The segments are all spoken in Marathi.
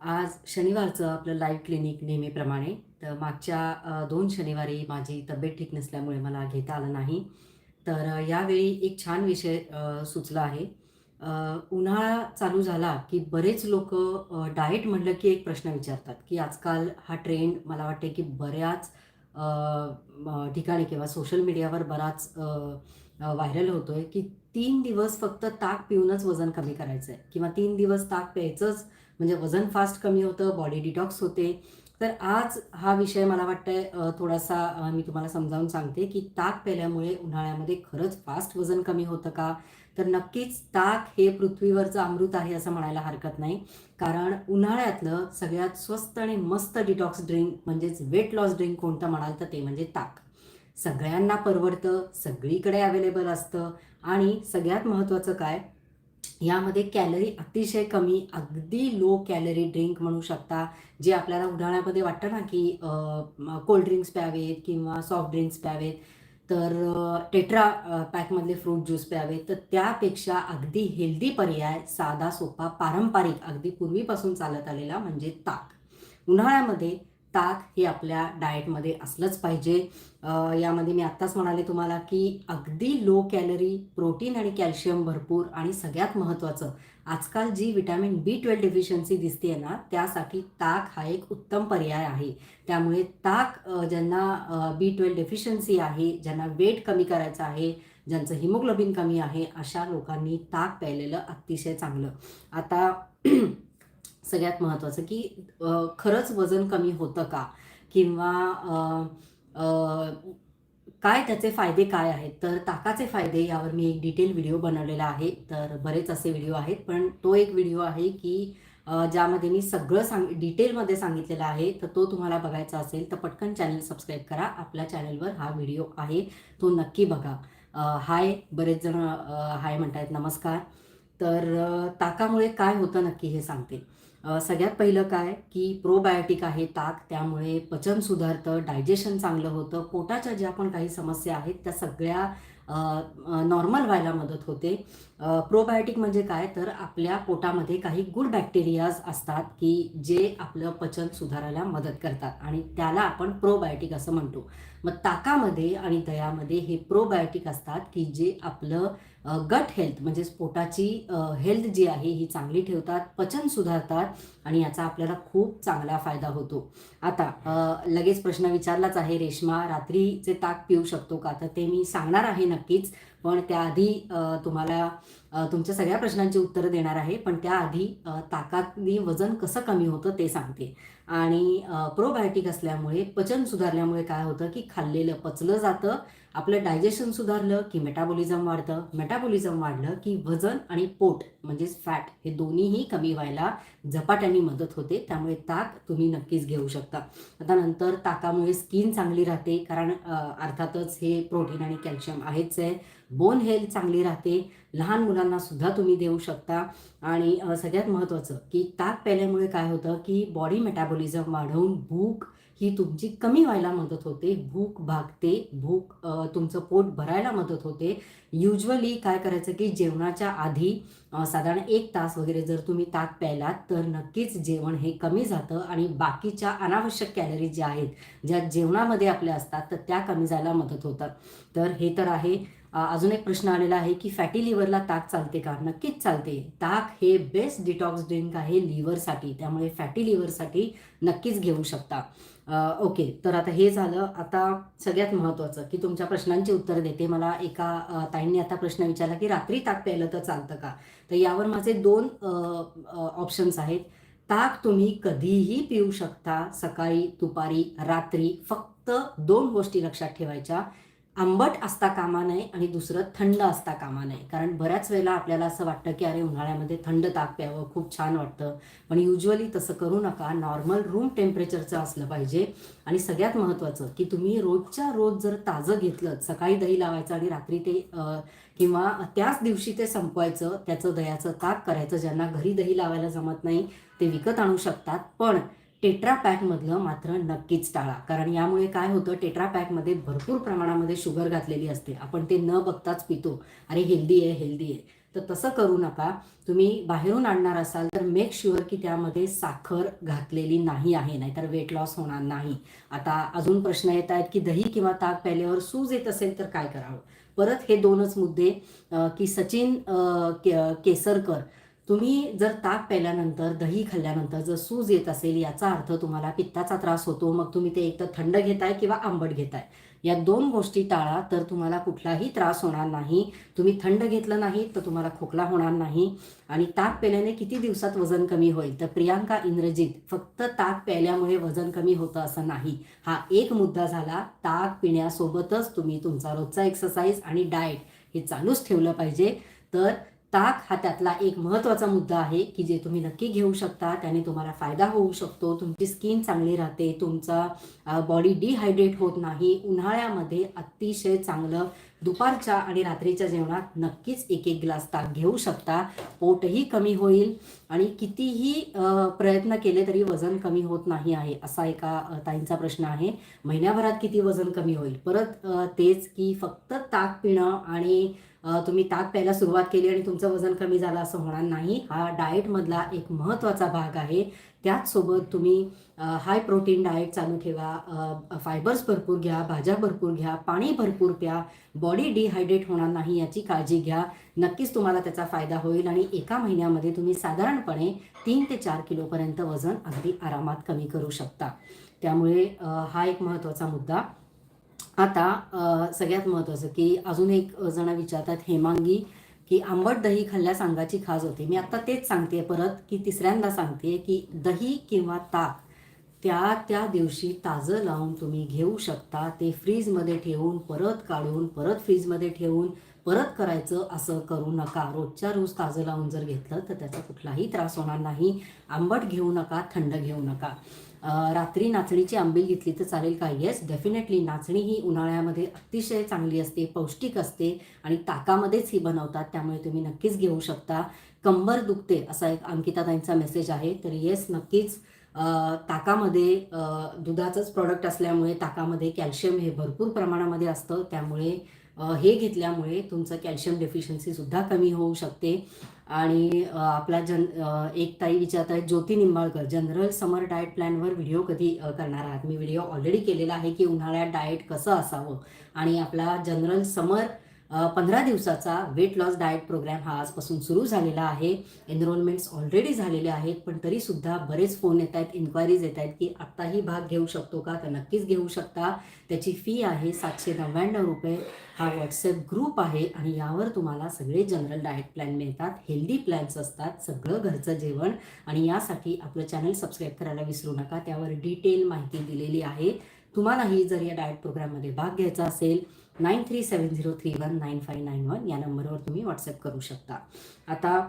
आज शनिवारचं आपलं लाईव्ह क्लिनिक नेहमीप्रमाणे. तर मागच्या दोन शनिवारी माझी तब्येत ठीक नसल्यामुळे मला घेता आलं नाही. तर यावेळी एक छान विषय सुचला आहे. उन्हाळा चालू झाला की बरेच लोक डाएट म्हटलं की एक प्रश्न विचारतात की आजकाल हा ट्रेंड मला वाटते की बऱ्याच ठिकाणी किंवा सोशल मीडियावर बराच व्हायरल होतो आहे की तीन दिवस फक्त ताक पिऊनच वजन कमी करायचं आहे किंवा तीन दिवस ताक प्यायचंच म्हणजे वजन फास्ट कमी होतं बॉडी डिटॉक्स होते. तर आज हा विषय मला वाटतंय थोडासा मी तुम्हाला समजावून सांगते की ताक प्यायल्यामुळे उन्हाळ्यामध्ये खरंच फास्ट वजन कमी होतं का? तर नक्कीच ताक हे पृथ्वीवरचं अमृत आहे असं म्हणायला हरकत नाही. कारण उन्हाळ्यातलं सगळ्यात स्वस्त आणि मस्त डिटॉक्स ड्रिंक म्हणजेच वेट लॉस ड्रिंक कोणतं म्हणाल तर ते म्हणजे ताक. सगळ्यांना परवडतं सगळीकडे अवेलेबल असतं. आणि सगळ्यात महत्त्वाचं काय? यामध्ये कॅलरी अतिशय कमी अगदी लो कॅलरी ड्रिंक म्हणू शकता जे आपल्याला उन्हाळ्यामध्ये वाटतं ना की कोल्ड ड्रिंक्स प्यावेत किंवा सॉफ्ट ड्रिंक्स प्यावेत. तर टेट्रा पॅकमधले फ्रूट ज्यूस प्यावेत. तर त्यापेक्षा अगदी हेल्दी पर्याय साधा सोपा पारंपरिक अगदी पूर्वीपासून चालत आलेला म्हणजे ताक. उन्हाळ्यामध्ये ताक हे आपल्या डाएटमध्ये असलंच पाहिजे. यामध्ये मी आत्ताच म्हणाले तुम्हाला की अगदी लो कॅलरी प्रोटीन आणि कॅल्शियम भरपूर आणि सगळ्यात महत्त्वाचं आजकाल जी विटॅमिन बी ट्वेल्व डेफिशियन्सी दिसते ना त्यासाठी ताक हा एक उत्तम पर्याय आहे. त्यामुळे ताक ज्यांना बी ट्वेल्व डेफिशियन्सी आहे ज्यांना वेट कमी करायचं आहे ज्यांचं हिमोग्लोबिन कमी आहे अशा लोकांनी ताक प्यायलेलं अतिशय चांगलं. आता सगळ्यात महत्त्वाचं की खरंच वजन कमी होतं का? किंवा काय त्याचे फायदे काय आहेत? तर ताकाचे फायदे यावर मी एक डिटेल व्हिडिओ बनवलेला आहे. तर बरेच असे व्हिडिओ आहेत पण तो एक व्हिडिओ आहे की ज्यामध्ये मी सगळं सांग डिटेलमध्ये सांगितलेलं आहे. तर तो तुम्हाला बघायचा असेल तर पटकन चॅनल सबस्क्राईब करा. आपल्या चॅनलवर हा व्हिडिओ आहे. तो नक्की बघा. हाय बरेच जण हाय म्हणतायत नमस्कार. तर ताकामुळे काय होतं नक्की हे सांगते. सगळ्यात पहिलं काय की प्रोबायोटिक आहे ताक त्यामुळे पचन सुधारतं डायजेशन चांगलं होतं. पोटाच्या ज्या पण काही समस्या आहेत त्या सगळ्या नॉर्मल व्हायला मदत होते. प्रोबायोटिक म्हणजे काय? तर आपल्या पोटामध्ये काही गुड बॅक्टेरियाज असतात की जे आपलं पचन सुधारायला मदत करतात आणि त्याला आपण प्रोबायोटिक असं म्हणतो. मग ताकामध्ये आणि दह्यामध्ये हे प्रोबायोटिक असतात की जे आपलं गट हेल्थ म्हणजेच पोटाची हेल्थ जी आहे ही चांगली ठेवतात पचन सुधारतात आणि याचा आपल्याला खूप चांगला फायदा होतो. आता लगेच प्रश्न विचारलाच आहे रेश्मा रात्रीचे ताक पिऊ शकतो का? तर ते मी सांगणार आहे नक्कीच. पण त्याआधी तुम्हाला तुमच्या सगळ्या प्रश्नांची उत्तरं देणार आहे. पण त्याआधी अ, वजन कसं कमी होतं ते सांगते. आणि प्रोबायोटिक असल्यामुळे पचन सुधारल्यामुळे काय होतं की खाल्लेलं पचलं जातं. आपलं डायजेशन सुधारलं की मेटाबॉलिझम वाढतं. मेटाबॉलिझम वाढलं की वजन आणि पोट म्हणजेच फॅट हे दोन्हीही कमी व्हायला झपाट्याने मदत होते. त्यामुळे ताक तुम्ही नक्कीच घेऊ शकता. आता नंतर ताकामुळे स्किन चांगली राहते कारण अर्थातच हे प्रोटीन आणि कॅल्शियम आहेच आहे. बोन हेल्थ चांगली राहते. लहान मुलांना सुद्धा तुम्ही देऊ शकता. आणि सगळ्यात महत्त्वाचं की ताक प्यायल्यामुळे काय होतं की बॉडी मेटाबॉलिझम वाढवून भूक ही तुमची कमी व्हायला मदत होते. भूक भागते भूक तुमचं पोट भरायला मदत होते. युजली काय करायचं की जेवणाच्या आधी साधारण एक तास वगैरे जर तुम्ही ताक प्यायलात तर नक्कीच जेवण हे कमी जातं आणि बाकीच्या अनावश्यक कॅलरीज ज्या आहेत ज्या जेवणामध्ये आपल्या असतात तर त्या कमी जायला मदत होतात. तर हे तर आहे. अजून एक प्रश्न आलेला आहे की फॅटी लिव्हरला ताक चालते का? नक्कीच चालते. ताक हे बेस्ट डिटॉक्स ड्रिंक आहे लिव्हरसाठी. त्यामुळे फॅटी लिव्हरसाठी नक्कीच घेऊ शकता. ओके. तर आता हे झालं. आता सगळ्यात महत्त्वाचं की तुमच्या प्रश्नांची उत्तरं देते. मला एका ताईंनी आता प्रश्न विचारला की रात्री ताक प्यायलं तर चालतं का? तर यावर माझे दोन ऑप्शन्स आहेत. ताक तुम्ही कधीही पिऊ शकता. सकाळी दुपारी रात्री फक्त दोन गोष्टी लक्षात ठेवायच्या. आंबट असता कामा नये आणि दुसरं थंड असता कामा नये. कारण बऱ्याच वेळेला आपल्याला असं वाटतं की अरे उन्हाळ्यामध्ये थंड ताक प्यावं खूप छान वाटतं. पण युजली तसं करू नका. नॉर्मल रूम टेम्परेचरचं असलं पाहिजे. आणि सगळ्यात महत्त्वाचं की तुम्ही रोजच्या रोज जर ताजं घेतलं सकाळी दही लावायचं आणि रात्री ते किंवा त्याच दिवशी ते संपवायचं त्याचं दह्याचं ताक करायचं ज्यांना घरी दही लावायला जमत नाही ते विकत आणू शकतात. पण टेट्रा पॅकमधलं मात्र नक्कीच टाळा. कारण यामुळे काय होतं टेट्रा पॅकमध्ये भरपूर प्रमाणामध्ये शुगर घातलेली असते. आपण ते न बघताच पितो. अरे हेल्दी आहे हेल्दी आहे. तर तसं करू नका. तुम्ही बाहेरून आणणार असाल तर मेक शुअर की त्यामध्ये साखर घातलेली नाही आहे. नाहीतर वेट लॉस होणार नाही. आता अजून प्रश्न येत आहेत की दही किंवा ताक प्यायल्यावर सूज येत असेल तर काय करावं? परत हे दोनच मुद्दे की सचिन केसरकर तुम्ही जर ताक प्यायल्यानंतर दही खाल्ल्यानंतर जर सूज येत असेल याचा अर्थ तुम्हाला पित्ताचा त्रास होतो मग तुम्ही ते एकतर थंड घेताय किंवा आंबट घेताय. या दोन गोष्टी टाळा तर तुम्हाला कुठलाही त्रास होणार नाही. तुम्ही थंड घेतलं नाही तर तुम्हाला खोकला होणार नाही. आणि ताक प्यायल्याने किती दिवसात वजन कमी होईल? तर प्रियांका इंद्रजित फक्त ताक प्यायल्यामुळे वजन कमी होतं असं नाही. हा एक मुद्दा झाला ताक पिण्यासोबतच तुम्ही तुमचा रोजचा एक्सरसाइज आणि डाएट हे चालूच ठेवलं पाहिजे. तर ताक हा त्यातला एक महत्त्वाचा मुद्दा आहे की जे तुम्ही नक्की घेऊ शकता त्याने तुम्हाला फायदा होऊ शकतो. तुमची स्किन चांगली राहते तुमचा बॉडी डिहायड्रेट होत नाही. उन्हाळ्यामध्ये अतिशय चांगलं दुपारच्या आणि रात्रीच्या जेवणात नक्कीच एक एक ग्लास ताक घेऊ शकता. पोटही कमी होईल आणि कितीही प्रयत्न केले तरी वजन कमी होत नाही आहे असा एका ताईंचा प्रश्न आहे. महिन्याभरात किती वजन कमी होईल? परत तेच की फक्त ताक पिणं आणि तुम्ही ताक प्यायला सुरुवात केली आणि तुमचं वजन कमी झालं असं होणार नाही. हा डाएटमधला एक महत्त्वाचा भाग आहे. त्याचसोबत तुम्ही हाय प्रोटीन डाएट चालू ठेवा फायबर्स भरपूर घ्या भाज्या भरपूर घ्या पाणी भरपूर प्या बॉडी डिहायड्रेट होणार नाही याची काळजी घ्या. नक्कीच तुम्हाला त्याचा फायदा होईल आणि एका महिन्यामध्ये तुम्ही साधारणपणे तीन ते चार किलोपर्यंत वजन अगदी आरामात कमी करू शकता. त्यामुळे हा एक महत्त्वाचा मुद्दा. आता सगळ्यात महत्त्वाचं की अजून एक जण विचारतात हेमांगी की आंबट दही खाल्ल्यास अंगाची खाज होते. मी आता तेच सांगते परत की तिसऱ्यांदा सांगते की दही किंवा ताक त्या त्या दिवशी ताजं लावून तुम्ही घेऊ शकता. ते फ्रीजमध्ये ठेवून परत काढून परत फ्रीजमध्ये ठेवून परत करायचं असं करू नका. रोजच्या रोज ताजं लावून जर घेतलं तर त्याचा कुठलाही त्रास होणार नाही. आंबट घेऊ नका थंड घेऊ नका. रात्री नाचणीची आंबील घेतली तर चालेल का? येस डेफिनेटली नाचणी ही उन्हाळ्यामध्ये अतिशय चांगली असते पौष्टिक असते आणि ताकामध्येच ही बनवतात त्यामुळे तुम्ही नक्कीच घेऊ शकता. कंबर दुखते असा एक अंकिताताईंचा मेसेज आहे. तर येस नक्कीच ताकामध्ये दुधाचंच प्रॉडक्ट असल्यामुळे ताकामध्ये कॅल्शियम हे भरपूर प्रमाणामध्ये असतं. त्यामुळे हे घेतल्यामुळे तुमचं कॅल्शियम डेफिशियन्सीसुद्धा कमी होऊ शकते. आणि आपला जन एक ताई विचारत आहेत Jyoti Nimbalkar general summer diet प्लॅनवर video कधी करणार आहात? मी व्हिडिओ ऑलरेडी केलेला आहे की उन्हाळ्यात डाएट कसं असावं? आणि आपला जनरल समर पंधरा दिवसाचा वेट लॉस डाएट प्रोग्राम हा आजपासून सुरू झालेला आहे. एनरोलमेंट्स ऑलरेडी झालेले आहेत पण तरीसुद्धा बरेच फोन येत आहेत इन्क्वायरीज येत आहेत की आत्ताही भाग घेऊ शकतो का? तर नक्कीच घेऊ शकता. त्याची फी आहे सातशे नव्याण्णव रुपये. हा व्हॉट्सअप ग्रुप आहे आणि यावर तुम्हाला सगळे जनरल डाएट प्लॅन मिळतात हेल्दी प्लॅन्स असतात सगळं घरचं जेवण आणि यासाठी आपलं चॅनल सबस्क्राईब करायला विसरू नका. त्यावर डिटेल माहिती दिलेली आहे. तुम्हालाही जर या डाएट प्रोग्राममध्ये भाग घ्यायचा असेल nine three seven zero three one nine five nine one या नंबरवर तुम्ही व्हॉट्सअप करू शकता. आता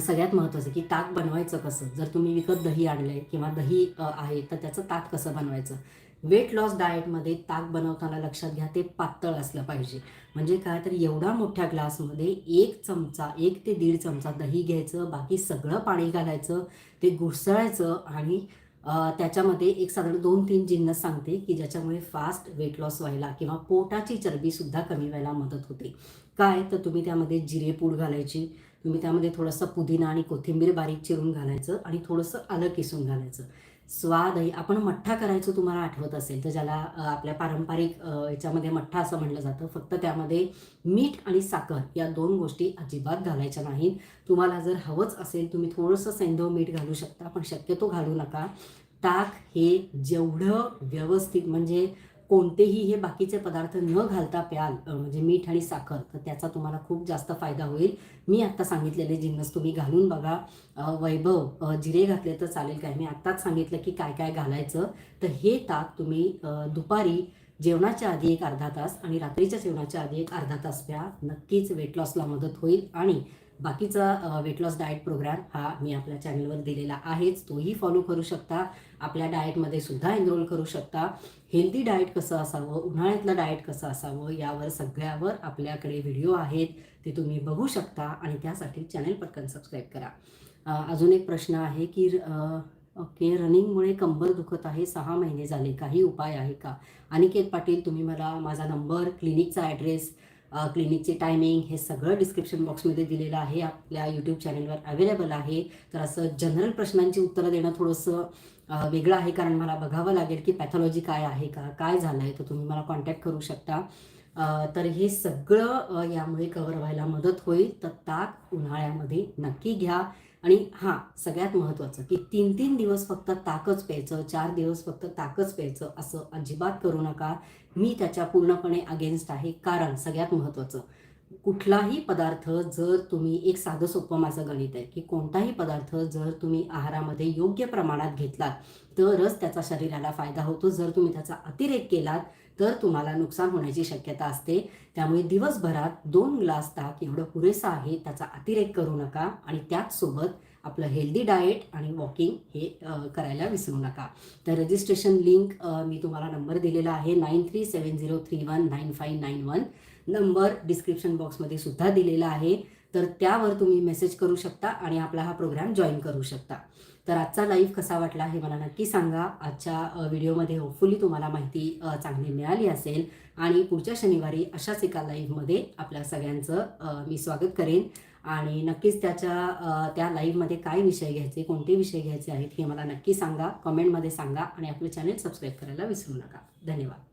सगळ्यात महत्त्वाचं की ताक बनवायचं कसं? जर तुम्ही विकत दही आणलं आहे किंवा दही आहे तर त्याचं ताक कसं बनवायचं? वेट लॉस डाएटमध्ये ताक बनवताना लक्षात घ्या ते पातळ असलं पाहिजे. म्हणजे काय? तर एवढा मोठ्या ग्लासमध्ये एक चमचा एक ते दीड चमचा दही घ्यायचं बाकी सगळं पाणी घालायचं ते घुसळायचं आणि त्याच्यामध्ये एक साधारण दोन तीन जिन्नस सांगते की ज्याच्यामुळे फास्ट वेट लॉस व्हायला किंवा पोटाची चरबीसुद्धा कमी व्हायला मदत होते. काय? तर तुम्ही त्यामध्ये जिरेपूड घालायची तुम्ही त्यामध्ये थोडंसं पुदिना आणि कोथिंबीर बारीक चिरून घालायचं आणि थोडंसं आलं किसून घालायचं. स्वादही आपण मठ्ठा करायचं तुम्हाला आठवत असेल तर ज्याला आपल्या पारंपरिक याच्यामध्ये मठ्ठा असं म्हणलं जातं. फक्त त्यामध्ये मीठ आणि साखर या दोन गोष्टी अजिबात घालायच्या नाहीत. तुम्हाला जर हवंच असेल तुम्ही थोडंसं सेंधव मीठ घालू शकता पण शक्यतो घालू नका. ताक हे जेवढं व्यवस्थित म्हणजे कोणतेही हे बाकीचे पदार्थ न घालता प्याल म्हणजे मीठ आणि साखर तर त्याचा तुम्हाला खूप जास्त फायदा होईल. मी आत्ता सांगितलेले जिन्नस तुम्ही घालून बघा. वैभव जिरे घातले तर चालेल काय? मी आत्ताच सांगितलं की काय काय घालायचं. तर हे ताक तुम्ही दुपारी जेवणाच्या आधी एक अर्धा तास आणि रात्रीच्या जेवणाच्या आधी एक अर्धा तास प्या. नक्कीच वेट लॉसला मदत होईल. आणि बाकीचा वेट लॉस डाएट प्रोग्राम हा मी आपल्या चॅनलवर दिलेला आहेच. तोही फॉलो करू शकता. आपल्या डाएटमध्ये सुद्धा एनरोल करू शकता. हेल्दी डाएट कसं असावं? उन्हाळ्यातलं डाएट कसं असावं? यावर सगळ्यावर आपल्याकडे व्हिडिओ आहेत. ते तुम्ही बघू शकता आणि त्यासाठी चॅनल पटकन सबस्क्राईब करा. अजून एक प्रश्न आहे की ओके रनिंगमुळे कंबर दुखत आहे. सहा महिने झाले. काही उपाय आहे का? अनिकेत पाटील तुम्ही मला माझा नंबर क्लिनिकचा ॲड्रेस क्लिनिकचे टायमिंग हे सगळं डिस्क्रिप्शन बॉक्समध्ये दिलेलं आहे. आपल्या यूट्यूब चॅनलवर अवेलेबल आहे. तर असं जनरल प्रश्नांची उत्तरं देणं थोडंसं वेगळं आहे. कारण मला बघावं लागेल की पॅथॉलॉजी काय आहे का? काय झालं आहे तर तुम्ही मला कॉन्टॅक्ट करू शकता. तर हे सगळं यामुळे कव्हर व्हायला मदत होईल. तर ताक उन्हाळ्यामध्ये नक्की घ्या. आणि हां सगळ्यात महत्त्वाचं की तीन तीन दिवस फक्त ताकच प्यायचं. चार दिवस फक्त ताकच प्यायचं. असं अजिबात करू नका. मी त्याच्या पूर्णपणे अगेन्स्ट आहे. कारण सगळ्यात महत्त्वाचं कुठलाही पदार्थ जर तुम्ही एक साधं सोपं माझं गणित आहे की कोणताही पदार्थ जर तुम्ही आहारामध्ये योग्य प्रमाणात घेतलात तरच त्याचा शरीराला फायदा होतो. जर तुम्ही त्याचा अतिरेक केलात तर तुम्हाला नुकसान होण्याची शक्यता असते. त्यामुळे दिवसभरात दोन ग्लास ताक एवढं पुरेसं आहे त्याचा अतिरेक करू नका. आणि त्याचसोबत आपलं हेल्दी डाएट आणि वॉकिंग हे करायला विसरू नका. तर रजिस्ट्रेशन लिंक मी तुम्हाला नंबर दिलेला आहे nine three seven zero three one nine five nine one number description बॉक्समध्ये सुद्धा दिलेला आहे. तर त्यावर तुम्ही मेसेज करू शकता आणि आपला हा प्रोग्राम जॉईन करू शकता. तर आजचा लाईव्ह कसा वाटला हे मला नक्की सांगा. आजच्या व्हिडिओमध्ये होपफुली तुम्हाला माहिती चांगली मिळाली असेल. आणि पुढच्या शनिवारी अशाच एका लाईव्हमध्ये आपल्या सगळ्यांचं मी स्वागत करेन. आणि नक्कीच त्याच्या त्या लाईव्हमध्ये काय विषय घ्यायचे कोणते विषय घ्यायचे आहेत हे मला नक्की सांगा. कमेंटमध्ये सांगा आणि आपलं चॅनेल सबस्क्राईब करायला विसरू नका. धन्यवाद.